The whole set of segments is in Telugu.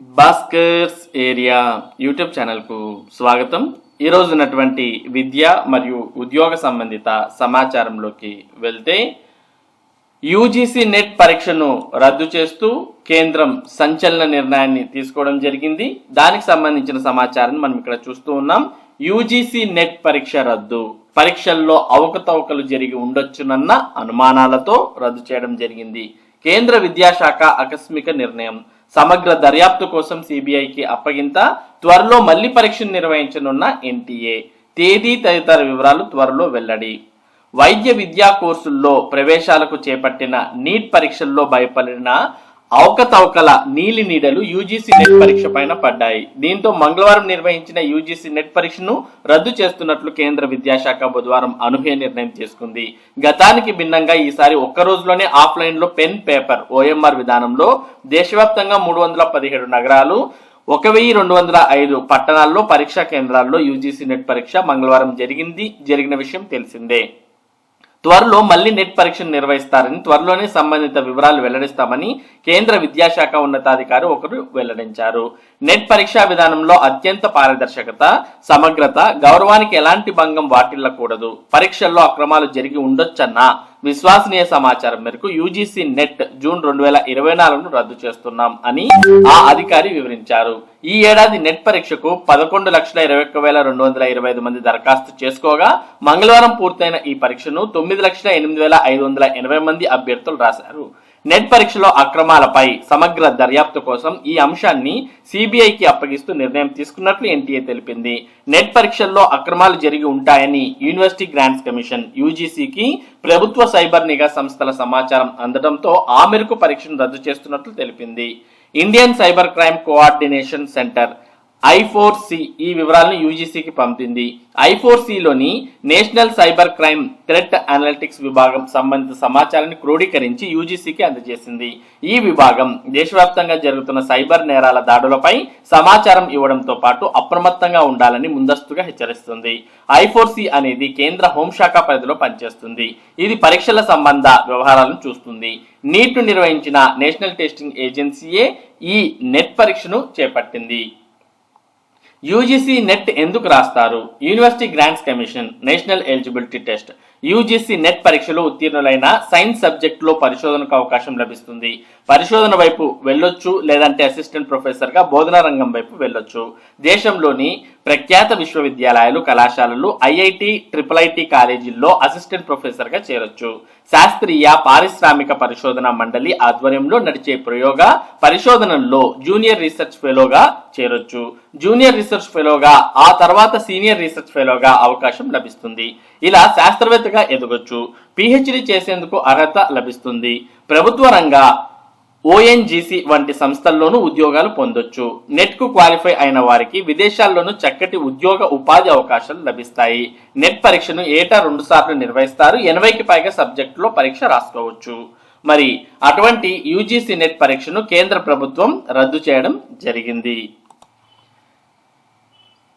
భాస్కర్స్ ఏరియా యూట్యూబ్ ఛానల్కు స్వాగతం. ఈరోజు ఉన్నటువంటి విద్య మరియు ఉద్యోగ సంబంధిత సమాచారంలోకి వెళ్తే యూజీసీ నెట్ పరీక్షను రద్దు చేస్తూ కేంద్రం సంచలన నిర్ణయాన్ని తీసుకోవడం జరిగింది. దానికి సంబంధించిన సమాచారాన్ని మనం ఇక్కడ చూస్తూ ఉన్నాం. యూజీసీ నెట్ పరీక్ష రద్దు పరీక్షల్లో అవకతవకలు జరిగి ఉండొచ్చునన్న అనుమానాలతో రద్దు చేయడం జరిగింది. కేంద్ర విద్యాశాఖ ఆకస్మిక నిర్ణయం. సమగ్ర దర్యాప్తు కోసం సిబిఐకి అప్పగింత త్వరలో మళ్ళీ పరీక్షను నిర్వహించనున్న ఎన్టీఏ. తేదీ తదితర వివరాలు త్వరలో వెల్లడి. వైద్య విద్యా కోర్సుల్లో ప్రవేశాలకు చేపట్టిన నీట్ పరీక్షల్లో భయపడిన అవకతవకల నీలి నీడలు యూజీసీ నెట్ పరీక్ష పైన పడ్డాయి. దీంతో మంగళవారం నిర్వహించిన యూజీసీ నెట్ పరీక్షను రద్దు చేస్తున్నట్లు కేంద్ర విద్యాశాఖ బుధవారం అనూహ్య నిర్ణయం తీసుకుంది గతానికి భిన్నంగా ఈసారి ఒక్క రోజులోనే ఆఫ్లైన్లో పెన్ పేపర్ ఓఎంఆర్ విధానంలో దేశవ్యాప్తంగా మూడు వందల పదిహేడు నగరాలు ఒక వెయ్యి రెండు వందల ఐదు పట్టణాల్లో పరీక్షా కేంద్రాల్లో యూజీసీ నెట్ పరీక్ష మంగళవారం జరిగింది. జరిగిన విషయం తెలిసిందే. త్వరలో మళ్ళీ నెట్ పరీక్షను నిర్వహిస్తారని త్వరలోనే సంబంధిత వివరాలు వెల్లడిస్తామని కేంద్ర విద్యాశాఖ ఉన్నతాధికారి ఒకరు వెల్లడించారు. నెట్ పరీక్షా విధానంలో అత్యంత పారదర్శకత సమగ్రత గౌరవానికి ఎలాంటి భంగం వాటిల్లకూడదు. పరీక్షల్లో అక్రమాలు జరిగి ఉండొచ్చన్న విశ్వసనీయ సమాచారం మేరకు యూజీసీ నెట్ జూన్ రెండు వేల ఇరవై నాలుగును రద్దు చేస్తున్నాం అని ఆ అధికారి వివరించారు. ఈ ఏడాది నెట్ పరీక్షకు పదకొండు లక్షల ఇరవై ఒక్క వేల రెండు వందల ఇరవై ఐదు మంది దరఖాస్తు చేసుకోగా మంగళవారం పూర్తయిన ఈ పరీక్షను తొమ్మిది లక్షల ఎనిమిది వేల ఐదు వందల ఎనభై మంది అభ్యర్థులు రాశారు. నెట్ పరీక్షలో అక్రమాలపై సమగ్ర దర్యాప్తు కోసం ఈ అంశాన్ని సిబిఐకి అప్పగిస్తూ నిర్ణయం తీసుకున్నట్లు ఎన్టీఏ తెలిపింది. నెట్ పరీక్షల్లో అక్రమాలు జరిగి ఉంటాయని యూనివర్సిటీ గ్రాంట్స్ కమిషన్ యూజీసీకి ప్రభుత్వ సైబర్ నిఘా సంస్థల సమాచారం అందడంతో ఆ మేరకు పరీక్షను రద్దు చేస్తున్నట్లు తెలిపింది. Indian cyber crime coordination centre I four C ఈ వివరాలను యూజీసీకి పంపింది. I సిలోని national cyber crime threat analytics విభాగం సంబంధిత సమాచారాన్ని క్రోడీకరించి యూజీసీకి అందజేసింది. ఈ విభాగం దేశవ్యాప్తంగా జరుగుతున్న సైబర్ నేరాల దాడులపై సమాచారం ఇవ్వడంతో పాటు అప్రమత్తంగా ఉండాలని ముందస్తుగా హెచ్చరిస్తుంది. ఐ సి అనేది కేంద్ర హోంశాఖ పరిధిలో పనిచేస్తుంది. ఇది పరీక్షల సంబంధ వ్యవహారాలను చూస్తుంది. నీట్ నిర్వహించిన నేషనల్ టెస్టింగ్ ఏజెన్సీయే ఈ నెట్ పరీక్షను చేపట్టింది. యూజీసీ నెట్ ఎందుకు రాస్తారు? University grants commission national eligibility test. UGC NET పరీక్షలో ఉత్తీర్ణులైన సైన్స్ సబ్జెక్టులో పరిశోధనకు అవకాశం లభిస్తుంది. పరిశోధన వైపు వెళ్ళొచ్చు లేదంటే అసిస్టెంట్ ప్రొఫెసర్గా బోధనా రంగం వైపు వెళ్ళొచ్చు. దేశంలోని ప్రఖ్యాత విశ్వవిద్యాలయాలు కళాశాలలు ఐఐటి ట్రిపుల్ ఐటి కాలేజీల్లో అసిస్టెంట్ ప్రొఫెసర్గా చేరొచ్చు. శాస్త్రీయ పారిశ్రామిక పరిశోధన మండలి ఆధ్వర్యంలో నడిచే ప్రయోగ పరిశోధనల్లో జూనియర్ రీసెర్చ్ ఫెలోగా చేరొచ్చు. జూనియర్ రీసెర్చ్ ఫెలోగా ఆ తర్వాత సీనియర్ రీసెర్చ్ ఫెలోగా అవకాశం లభిస్తుంది. ఇలా శాస్త్రవేత్తగా ఎదగొచ్చు. పిహెచ్డి చేసేందుకు అర్హత లభిస్తుంది. ప్రభుత్వ రంగ ఓఎన్జీసీ వంటి సంస్థల్లోనూ ఉద్యోగాలు పొందొచ్చు. నెట్కు క్వాలిఫై అయిన వారికి విదేశాల్లోనూ చక్కటి ఉద్యోగ ఉపాధి అవకాశాలు లభిస్తాయి. నెట్ పరీక్షను ఏటా రెండు సార్లు నిర్వహిస్తారు. ఎనభైకి పైగా సబ్జెక్టులో పరీక్ష రాసుకోవచ్చు. మరి అటువంటి యూజీసీ నెట్ పరీక్షను కేంద్ర ప్రభుత్వం రద్దు చేయడం జరిగింది.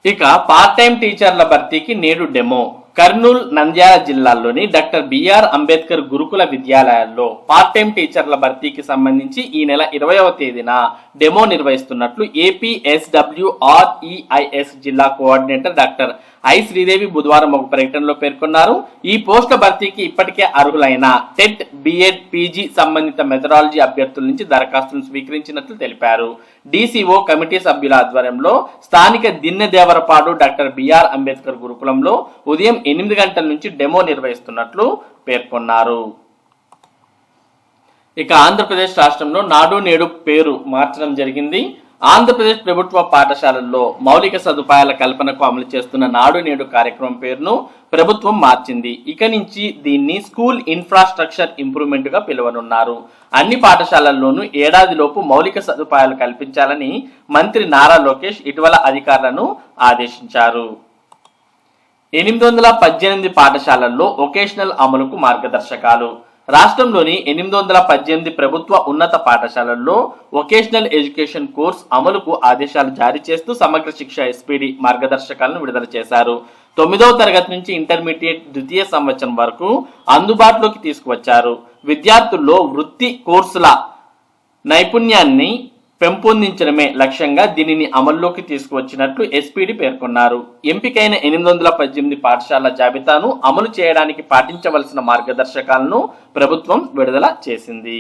ఇక పార్ట్ టైం టీచర్ల భర్తీకి నేడు డెమో. కర్నూలు నంద్యాల జిల్లాల్లోని డాక్టర్ బిఆర్ అంబేద్కర్ గురుకుల విద్యాలయాల్లో పార్ట్ టైం టీచర్ల భర్తీకి సంబంధించి ఈ నెల ఇరవయవ తేదీన డెమో నిర్వహిస్తున్నట్లు ఏపీఎస్డబ్ల్యూఆర్ఈఐఎస్ జిల్లా కోఆర్డినేటర్ డాక్టర్ ఐ శ్రీదేవి బుధవారం ఒక ప్రకటనలో పేర్కొన్నారు. ఈ పోస్టుల భర్తీకి ఇప్పటికే అర్హులైన టెట్ బిఎడ్ పీజీ సంబంధిత మెథడాలజీ అభ్యర్థుల నుంచి దరఖాస్తులను స్వీకరించినట్లు తెలిపారు. డీసీఓ కమిటీ సభ్యుల ఆధ్వర్యంలో స్థానిక Dinne Devarapadu doctor B R Ambedkar గురుకులంలో ఉదయం ఎనిమిది గంటల నుంచి డెమో నిర్వహిస్తున్నట్లు పేర్కొన్నారు. ఇక ఆంధ్రప్రదేశ్ రాష్ట్రంలో నాడు నేడు పేరు మార్చడం జరిగింది. ఆంధ్రప్రదేశ్ ప్రభుత్వ పాఠశాలల్లో మౌలిక సదుపాయాల కల్పనకు అమలు చేస్తున్న నాడు నేడు కార్యక్రమం పేరును ప్రభుత్వం మార్చింది. ఇక నుంచి దీన్ని స్కూల్ ఇన్ఫ్రాస్ట్రక్చర్ ఇంప్రూవ్మెంట్గా పిలువనున్నారు. అన్ని పాఠశాలల్లోనూ ఏడాదిలోపు మౌలిక సదుపాయాలు కల్పించాలని మంత్రి నారా లోకేష్ ఇటీవల అధికారులను ఆదేశించారు. ఎనిమిది వందల పద్దెనిమిది పాఠశాలల్లో ఒకేషనల్ అమలుకు మార్గదర్శకాలు. రాష్ట్రంలోని ఎనిమిది వందల పద్దెనిమిది ప్రభుత్వ ఉన్నత పాఠశాలల్లో వొకేషనల్ ఎడ్యుకేషన్ కోర్స్ అమలుకు ఆదేశాలు జారీ చేస్తూ సమగ్ర శిక్ష ఎస్పీడి మార్గదర్శకాలను విడుదల చేశారు. తొమ్మిదవ తరగతి నుంచి ఇంటర్మీడియట్ ద్వితీయ సంవత్సరం వరకు అందుబాటులోకి తీసుకువచ్చారు. విద్యార్థుల్లో వృత్తి కోర్సుల నైపుణ్యాన్ని పెంపొందించడమే లక్ష్యంగా దీనిని అమల్లోకి తీసుకువచ్చినట్లు ఎస్పీడి పేర్కొన్నారు. ఎంపికైన ఎనిమిది వందల పద్దెనిమిది పాఠశాలల జాబితాను అమలు చేయడానికి పాటించవలసిన మార్గదర్శకాలను ప్రభుత్వం విడుదల చేసింది.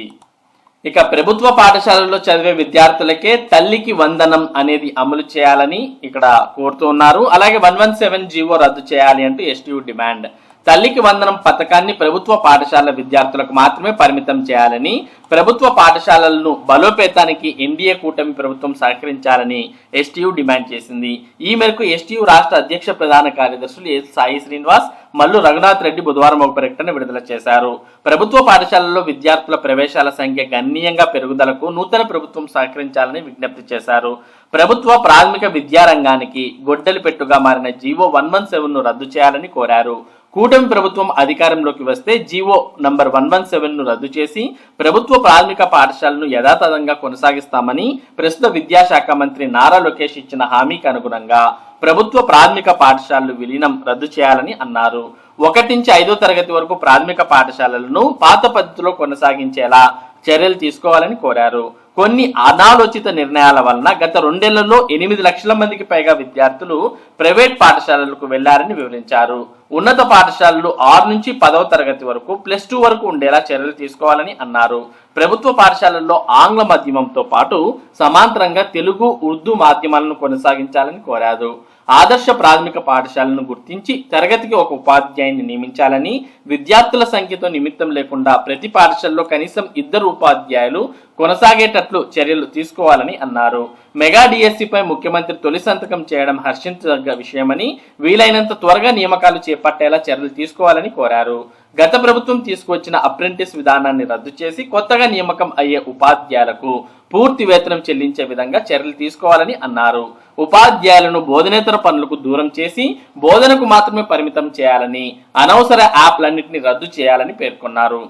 ఇక ప్రభుత్వ పాఠశాలల్లో చదివే విద్యార్థులకే తల్లికి వందనం అనేది అమలు చేయాలని ఇక్కడ కోరుతూ ఉన్నారు. అలాగే వన్ వన్ సెవెన్ జీవో రద్దు చేయాలి అంటూ ఎస్టీయూ డిమాండ్. తల్లికి వందనం పథకాన్ని ప్రభుత్వ పాఠశాల విద్యార్థులకు మాత్రమే పరిమితం చేయాలని ప్రభుత్వ పాఠశాలలను బలోపేతానికి ఎన్డీఏ కూటమి ప్రభుత్వం సహకరించాలని ఎస్టీయూ డిమాండ్ చేసింది. ఈ మేరకు ఎస్టీయూ రాష్ట్ర అధ్యక్ష ప్రధాన కార్యదర్శులు ఎస్ సాయి శ్రీనివాస్ మల్లు రఘునాథ్ రెడ్డి బుధవారం ఒక ప్రకటన విడుదల చేశారు. ప్రభుత్వ పాఠశాలల్లో విద్యార్థుల ప్రవేశాల సంఖ్య గణనీయంగా పెరుగుదలకు నూతన ప్రభుత్వం సహకరించాలని విజ్ఞప్తి చేశారు. ప్రభుత్వ ప్రాథమిక విద్యారంగానికి గొడ్డలి పెట్టుగా మారిన జీవో వన్ వన్ సెవెన్ను రద్దు చేయాలని కోరారు. కూటమి ప్రభుత్వం అధికారంలోకి వస్తే జీవో నంబర్ వన్ వన్ సెవెన్ను రద్దు చేసి ప్రభుత్వ ప్రాథమిక పాఠశాలను యథాతథంగా కొనసాగిస్తామని ప్రస్తుత విద్యాశాఖ మంత్రి నారా లోకేష్ ఇచ్చిన హామీకి అనుగుణంగా ప్రభుత్వ ప్రాథమిక పాఠశాలలు విలీనం రద్దు చేయాలని అన్నారు. ఒకటి నుంచి ఐదో తరగతి వరకు ప్రాథమిక పాఠశాలలను పాత పద్ధతిలో కొనసాగించేలా చర్యలు తీసుకోవాలని కోరారు. కొన్ని అనాలోచిత నిర్ణయాల వలన గత రెండేళ్ళలో ఎనిమిది లక్షల మందికి పైగా విద్యార్థులు ప్రైవేట్ పాఠశాలలకు వెళ్ళారని వివరించారు. ఉన్నత పాఠశాలలు ఆరు నుంచి పదవ తరగతి వరకు ప్లస్ టూ వరకు ఉండేలా చర్యలు తీసుకోవాలని అన్నారు. ప్రభుత్వ పాఠశాలల్లో ఆంగ్ల మాధ్యమంతో పాటు సమాంతరంగా తెలుగు ఉర్దూ మాధ్యమాలను కొనసాగించాలని కోరారు. ఆదర్శ ప్రాథమిక పాఠశాలను గుర్తించి తరగతికి ఒక ఉపాధ్యాయుని నియమించాలని విద్యార్థుల సంఖ్యతో నిమిత్తం లేకుండా ప్రతి పాఠశాలలో కనీసం ఇద్దరు ఉపాధ్యాయులు కొనసాగేటట్లు చర్యలు తీసుకోవాలని అన్నారు. మెగా డిఎస్సిపై ముఖ్యమంత్రి తొలి సంతకం చేయడం హర్షించదగ్గ విషయమని వీలైనంత త్వరగా నియామకాలు చేపట్టేలా చర్యలు తీసుకోవాలని కోరారు. గత ప్రభుత్వం తీసుకువచ్చిన అప్రెంటిస్ విధానాన్ని రద్దు చేసి కొత్తగా నియామకం అయ్యే ఉపాధ్యాయులకు పూర్తి వేతనం చెల్లించే విధంగా చర్యలు తీసుకోవాలని అన్నారు. ఉపాధ్యాయులను బోధనేతర పనులకు దూరం చేసి బోధనకు మాత్రమే పరిమితం చేయాలని అనవసర యాప్లన్నింటినీ రద్దు చేయాలని పేర్కొన్నారు.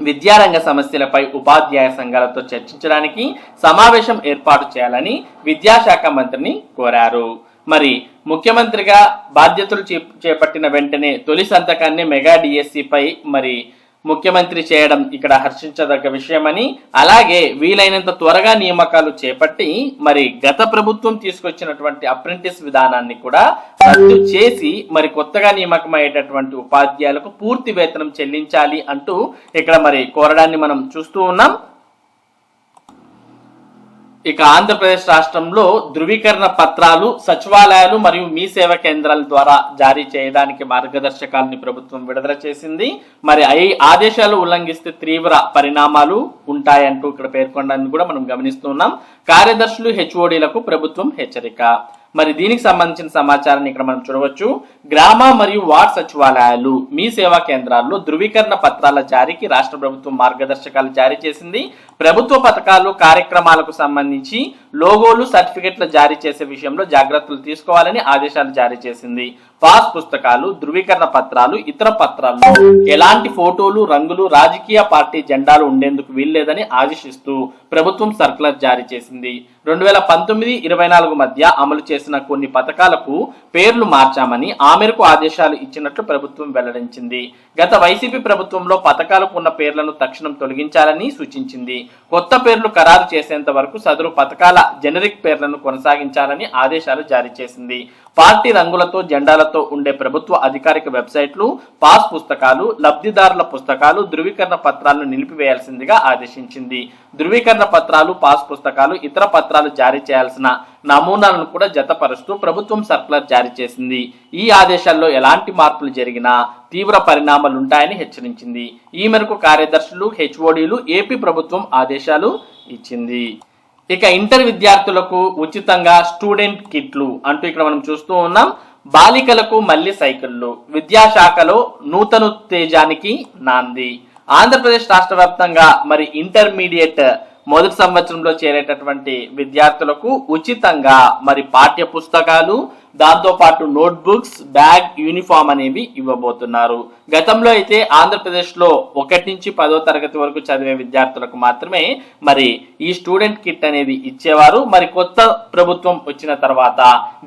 విద్యారంగ సమస్యలపై ఉపాధ్యాయ సంఘాలతో చర్చించడానికి సమావేశం ఏర్పాటు చేయాలని విద్యాశాఖ మంత్రిని కోరారు. మరి ముఖ్యమంత్రిగా బాధ్యతలు చేపట్టిన వెంటనే తొలి సంతకాన్ని మెగా డిఎస్సి పై మరి ముఖ్యమంత్రి చేయడం ఇక్కడ హర్షించదగ్గ విషయమని అలాగే వీలైనంత త్వరగా నియామకాలు చేపట్టి మరి గత ప్రభుత్వం తీసుకొచ్చినటువంటి అప్రెంటిస్ విధానాన్ని కూడా రద్దు చేసి మరి కొత్తగా నియామకం అయ్యేటటువంటి ఉపాధ్యాయులకు పూర్తి వేతనం చెల్లించాలి అంటూ ఇక్కడ మరి కోరడాన్ని మనం చూస్తూ ఉన్నాం. ఇక ఆంధ్రప్రదేశ్ రాష్ట్రంలో ధృవీకరణ పత్రాలు సచివాలయాలు మరియు మీ సేవ కేంద్రాల ద్వారా జారీ చేయడానికి మార్గదర్శకాలని ప్రభుత్వం విడుదల చేసింది. మరి ఈ ఆదేశాలు ఉల్లంఘిస్తే తీవ్ర పరిణామాలు ఉంటాయంటూ ఇక్కడ పేర్కొనడాన్ని కూడా మనం గమనిస్తున్నాం కార్యదర్శులు హెచ్ఓడీలకు ప్రభుత్వం హెచ్చరిక. మరి దీనికి సంబంధించిన సమాచారాన్ని ఇక్కడ మనం చూడవచ్చు. గ్రామ మరియు వార్డ్ సచివాలయాలు మీ సేవా కేంద్రాల్లో ధృవీకరణ పత్రాల జారీకి రాష్ట్ర ప్రభుత్వం మార్గదర్శకాలు జారీ చేసింది. ప్రభుత్వ పథకాలు కార్యక్రమాలకు సంబంధించి లోగోలు సర్టిఫికెట్లు జారీ చేసే విషయంలో జాగ్రత్తలు తీసుకోవాలని ఆదేశాలు జారీ చేసింది. పాస్ పుస్తకాలు ధృవీకరణ పత్రాలు ఇతర పత్రాల్లో ఎలాంటి ఫోటోలు రంగులు రాజకీయ పార్టీ జెండాలు ఉండేందుకు వీల్లేదని ఆదేశిస్తూ ప్రభుత్వం సర్కులర్ జారీ చేసింది. రెండు వేల పంతొమ్మిది ఇరవై నాలుగు మధ్య అమలు చేసిన కొన్ని పథకాలకు పేర్లు మార్చామని ఆ మేరకు ఆదేశాలు ఇచ్చినట్లు ప్రభుత్వం వెల్లడించింది. గత వైసీపీ ప్రభుత్వంలో పథకాలకు ఉన్న పేర్లను తక్షణం తొలగించాలని సూచించింది. కొత్త పేర్లు ఖరారు చేసేంత వరకు సదరు పథకాల జనరిక్ పేర్లను కొనసాగించాలని ఆదేశాలు జారీ చేసింది. పార్టీ రంగులతో జెండాలతో ఉండే ప్రభుత్వ అధికారిక వెబ్సైట్లు పాస్ పుస్తకాలు లబ్ధిదారుల పుస్తకాలు ధృవీకరణ పత్రాలను నిలిపివేయాల్సిందిగా ఆదేశించింది. ధృవీకరణ పత్రాలు పాస్ పుస్తకాలు ఇతర పత్రాలు జారీ చేయాల్సిన నమూనాలను కూడా జతపరుస్తూ ప్రభుత్వం సర్కులర్ జారీ చేసింది. ఈ ఆదేశాల్లో ఎలాంటి మార్పులు జరిగినా తీవ్ర పరిణామాలుంటాయని హెచ్చరించింది. ఈ మేరకు కార్యదర్శులు హెచ్ఓడీలు ఏపీ ప్రభుత్వం ఆదేశాలు ఇచ్చింది. ఇక ఇంటర్ విద్యార్థులకు ఉచితంగా స్టూడెంట్ కిట్లు అంటూ ఇక్కడ మనం చూస్తూ ఉన్నాం. బాలికలకు మళ్ళీ సైకిళ్ళు. విద్యాశాఖలో నూతనోత్తేజానికి నాంది. ఆంధ్రప్రదేశ్ రాష్ట్ర వ్యాప్తంగా మరి ఇంటర్మీడియట్ మొదటి సంవత్సరంలో చేరేటటువంటి విద్యార్థులకు ఉచితంగా మరి పాఠ్య పుస్తకాలు దాంతోపాటు నోట్బుక్స్ బ్యాగ్ యూనిఫామ్ అనేవి ఇవ్వబోతున్నారు. గతంలో అయితే ఆంధ్రప్రదేశ్లో ఒకటి నుంచి పదో తరగతి వరకు చదివే విద్యార్థులకు మాత్రమే మరి ఈ స్టూడెంట్ కిట్ అనేది ఇచ్చేవారు. మరి కొత్త ప్రభుత్వం వచ్చిన తర్వాత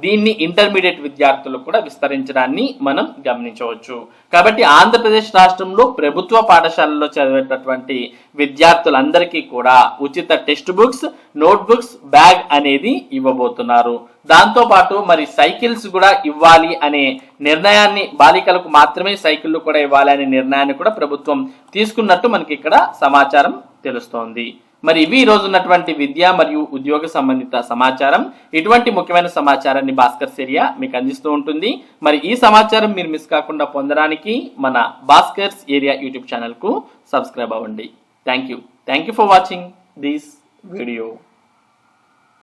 దీన్ని ఇంటర్మీడియట్ విద్యార్థులకు కూడా విస్తరించడాన్ని మనం గమనించవచ్చు. కాబట్టి ఆంధ్రప్రదేశ్ రాష్ట్రంలో ప్రభుత్వ పాఠశాలలో చదివేటటువంటి విద్యార్థులందరికీ కూడా ఉచిత textbooks notebooks bag అనేది ఇవ్వబోతున్నారు. దాంతో పాటు మరి సైకిల్స్ కూడా ఇవ్వాలి అనే నిర్ణయాన్ని బాలికలకు మాత్రమే సైకిళ్ళు కూడా ఇవ్వాలి అనే నిర్ణయాన్ని కూడా ప్రభుత్వం తీసుకున్నట్టు మనకి ఇక్కడ సమాచారం తెలుస్తోంది. మరి ఇవి ఈ రోజు ఉన్నటువంటి విద్య మరియు ఉద్యోగ సంబంధిత సమాచారం. ఇటువంటి ముఖ్యమైన సమాచారాన్ని భాస్కర్ సెరియా మీకు అందిస్తూ ఉంటుంది. మరి ఈ సమాచారం మీరు మిస్ కాకుండా పొందడానికి మన భాస్కర్స్ ఏరియా యూట్యూబ్ ఛానల్కు సబ్స్క్రైబ్ అవ్వండి. Thank you thank you for watching this video.